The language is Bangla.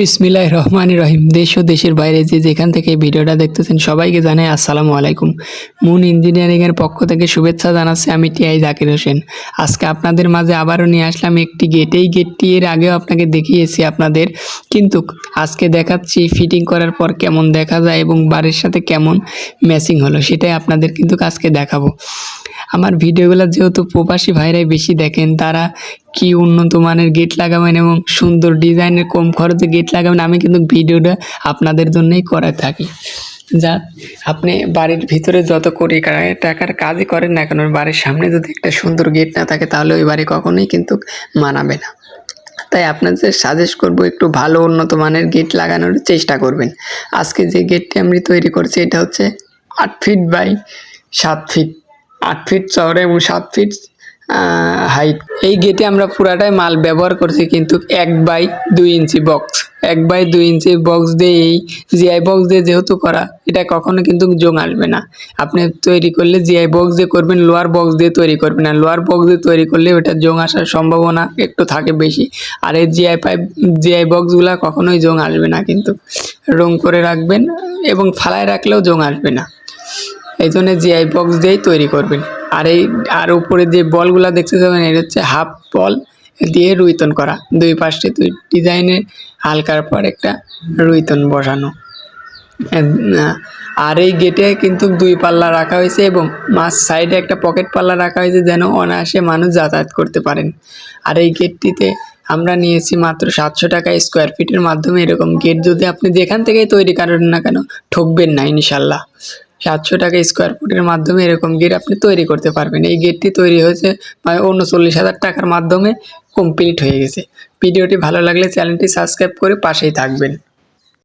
বিসমিল্লাহ রহমান রহিম দেশ ও দেশের বাইরে যে যেখান থেকে ভিডিওটা দেখতেছেন সবাইকে জানাই আসসালামু আলাইকুম। মুন ইঞ্জিনিয়ারিংয়ের পক্ষ থেকে শুভেচ্ছা জানাচ্ছি আমি টিআই জাকির হোসেন। আজকে আপনাদের মাঝে আবারও নিয়ে আসলাম একটি গেট এই গেটটি এর আগেও আপনাকে দেখিয়েছি আপনাদের। কিন্তু আজকে দেখাচ্ছি ফিটিং করার পর কেমন দেখা যায় এবং বাড়ির সাথে কেমন ম্যাচিং হলো, সেটাই আপনাদের কিন্তু আজকে দেখাবো। আমার ভিডিওগুলো যেহেতু প্রবাসী ভাইরাই বেশি দেখেন, তারা কি উন্নত মানের গেট লাগাবেন এবং সুন্দর ডিজাইনের কম খরচে গেট লাগাবেন, আমি কিন্তু ভিডিওটা আপনাদের জন্যই করে থাকি। যা আপনি বাড়ির ভিতরে যত কোটি টাকার কাজই করেন না কেন, বাড়ির সামনে যদি একটা সুন্দর গেট না থাকে, তাহলে ওই বাড়ি কখনোই কিন্তু মানাবে না। তাই আপনাদের সাজেস্ট করব একটু ভালো উন্নত মানের গেট লাগানোর চেষ্টা করবেন। আজকে যে গেটটি আমি তৈরি করছি, এটা হচ্ছে আট ফিট বাই সাত ফিট আট ফিট চওড়া এবং সাত ফিট হাইট এই গেটে আমরা পুরাটাই মাল ব্যবহার করছি কিন্তু এক বাই দুই ইঞ্চি বক্স এক বাই দুই ইঞ্চি বক্স দিয়ে এই জিআই বক্স দিয়ে যেহেতু করা, এটা কখনো কিন্তু জং আসবে না। আপনি তৈরি করলে জিআই বক্স দিয়ে করবেন লোয়ার বক্স দিয়ে তৈরি করবেন। না লোয়ার বক্স দিয়ে তৈরি করলে ওটা জং আসার সম্ভাবনা একটু থাকে বেশি। আর এই জিআই পাইপ জিআই বক্সগুলো কখনোই জং আসবে না কিন্তু। রং করে রাখবেন এবং ফালায় রাখলেও জং আসবে না। এই জন্য জিআই বক্স দিয়েই তৈরি করবেন। আর এই, আর উপরে যে বলগুলা দেখতে যাবেন এটা হচ্ছে হাফ বল দিয়ে রুইতন করা। দুই পাশে দুই ডিজাইনের হালকার পর একটা রুইতন বসানো। আর এই গেটে কিন্তু দুই পাল্লা রাখা হয়েছে এবং মাঝ সাইডে একটা পকেট পাল্লা রাখা হয়েছে যেন অনায়াসে মানুষ যাতায়াত করতে পারেন। আর এই গেটটিতে আমরা নিয়েছি মাত্র সাতশো টাকা স্কোয়ার ফিটের মাধ্যমে। এরকম গেট যদি আপনি যেখান থেকেই তৈরি করেন না কেন, ঠকবেন না ইনশাল্লাহ। সাতশো টাকা স্কোয়ার ফুটের মাধ্যমে এরকম গেট আপনি তৈরি করতে পারবেন। এই গেটটি তৈরি হয়েছে উনচল্লিশ হাজার টাকার মাধ্যমে কমপ্লিট হয়ে গেছে। ভিডিওটি ভালো লাগলে চ্যানেলটি সাবস্ক্রাইব করে পাশেই থাকবেন।